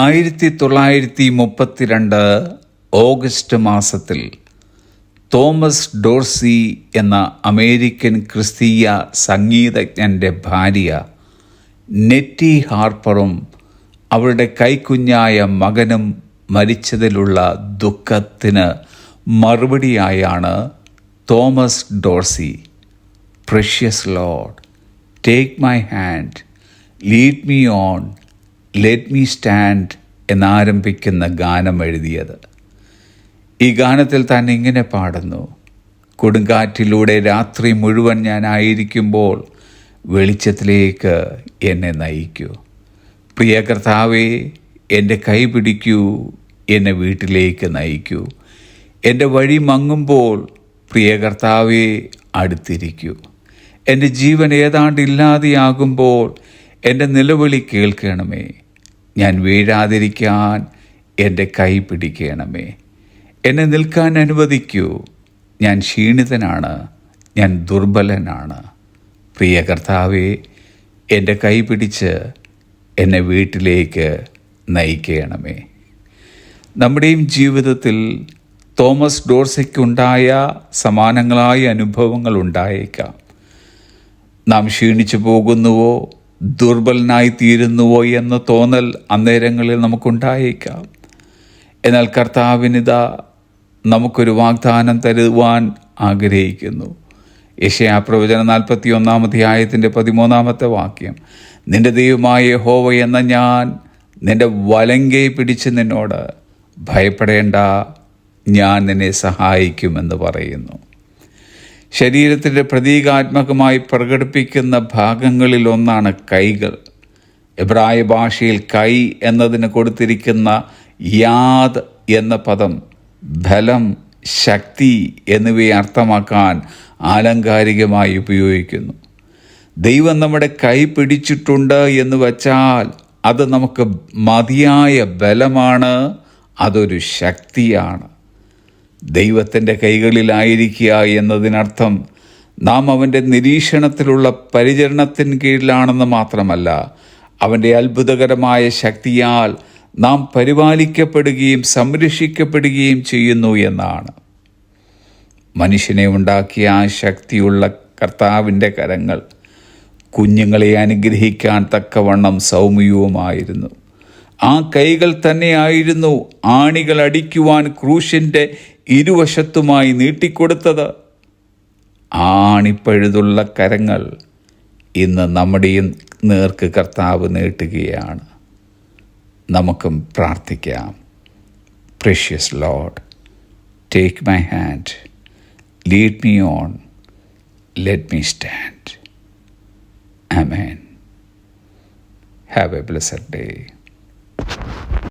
ആയിരത്തി തൊള്ളായിരത്തി മുപ്പത്തിരണ്ട് ഓഗസ്റ്റ് മാസത്തിൽ തോമസ് ഡോർസി എന്ന അമേരിക്കൻ ക്രിസ്തീയ സംഗീതജ്ഞന്റെ ഭാര്യ നെറ്റി ഹാർപ്പറും അവരുടെ കൈക്കുഞ്ഞായ മകനും മരിച്ചതിലുള്ള ദുഃഖത്തിന് മറുപടിയായാണ് Thomas Dorsey. Precious lord take my hand lead me on let me stand എന്നാരംഭിക്കുന്ന ഗാനം എഴുതിയത്. ഈ ഗാനത്തിൽ താൻ ഇങ്ങനെ പാടുന്നു. കൊടുങ്കാറ്റിലൂടെ രാത്രി മുഴുവൻ ഞാനായിരിക്കുമ്പോൾ വെളിച്ചത്തിലേക്ക് എന്നെ നയിക്കൂ. പ്രിയ കർത്താവേ എന്റെ കൈ പിടിക്കൂ എന്നെ വീട്ടിലേക്ക് നയിക്കൂ. എന്റെ വഴി മങ്ങുമ്പോൾ പ്രിയ കർത്താവേ അടുത്തിരിക്കൂ. എന്റെ ജീവൻ ഏതാണ്ട് ഇല്ലാതെയാകുമ്പോൾ എന്റെ നിലവിളി കേൾക്കണമേ. ഞാൻ വീഴാതിരിക്കാൻ എന്റെ കൈ പിടിക്കണമേ. എന്നെ നിൽക്കാൻ അനുവദിക്കൂ. ഞാൻ ക്ഷീണിതനാണ്. ഞാൻ ദുർബലനാണ്. പ്രിയ കർത്താവെ എന്റെ കൈ പിടിച്ച് എന്നെ വീട്ടിലേക്ക് നയിക്കണമേ. നമ്മുടെയും ജീവിതത്തിൽ തോമസ് ഡോർസയ്ക്കുണ്ടായ സമാനങ്ങളായ അനുഭവങ്ങൾ ഉണ്ടായേക്കാം. നാം ക്ഷീണിച്ചു പോകുന്നുവോ? ദുർബലനായി തീരുന്നുവോ എന്ന തോന്നൽ അന്നേരങ്ങളിൽ നമുക്കുണ്ടായേക്കാം. എന്നാൽ കർത്താവിനിത നമുക്കൊരു വാഗ്ദാനം തരുവാൻ ആഗ്രഹിക്കുന്നു. യശയാ പ്രവചന നാൽപ്പത്തി ഒന്നാം അധ്യായത്തിന്റെ പതിമൂന്നാമത്തെ വാക്യം. നിന്റെ ദൈവമായ ഹോവ എന്ന ഞാൻ നിന്റെ വലങ്കെ പിടിച്ച് നിന്നോട് ഭയപ്പെടേണ്ട ഞാൻ നിന്നെ സഹായിക്കുമെന്ന് പറയുന്നു. ശരീരത്തിന്റെ പ്രതീകാത്മകമായി പ്രകടിപ്പിക്കുന്ന ഭാഗങ്ങളിൽ ഒന്നാണ് കൈകൾ. എബ്രായ ഭാഷയിൽ കൈ എന്നതിന് കൊടുത്തിരിക്കുന്ന യാദ് എന്ന പദം ബലം ശക്തി എന്നിവയെ അർത്ഥമാക്കാൻ ആലങ്കാരികമായി ഉപയോഗിക്കുന്നു. ദൈവം നമ്മുടെ കൈ പിടിച്ചിട്ടുണ്ട് എന്ന് വച്ചാൽ അത് നമുക്ക് മതിയായ ബലമാണ് അതൊരു ശക്തിയാണ്. ദൈവത്തിന്റെ കൈകളിലായിരിക്കുക എന്നതിനർത്ഥം നാം അവന്റെ നിരീക്ഷണത്തിലുള്ള പരിചരണത്തിന് കീഴിലാണെന്ന് മാത്രമല്ല അവന്റെ അത്ഭുതകരമായ ശക്തിയാൽ നാം പരിപാലിക്കപ്പെടുകയും സംരക്ഷിക്കപ്പെടുകയും ചെയ്യുന്നു എന്നാണ്. മനുഷ്യനെ ഉണ്ടാക്കിയ ആ ശക്തിയുള്ള കർത്താവിന്റെ കരങ്ങൾ കുഞ്ഞുങ്ങളെ അനുഗ്രഹിക്കാൻ തക്കവണ്ണം സൗമ്യവുമായിരുന്നു. ആ കൈകൾ തന്നെയായിരുന്നു ആണികൾ അടിക്കുവാൻ ക്രൂശിന്റെ ഇരുവശത്തുമായി നീട്ടിക്കൊടുത്തത്. ആണിപ്പഴുതുള്ള കരങ്ങൾ ഇന്ന് നമ്മുടെയും നേർക്ക് കർത്താവ് നീട്ടുകയാണ്. നമുക്കും പ്രാർത്ഥിക്കാം. Precious lord take my hand lead me on let me stand amen have a blessed day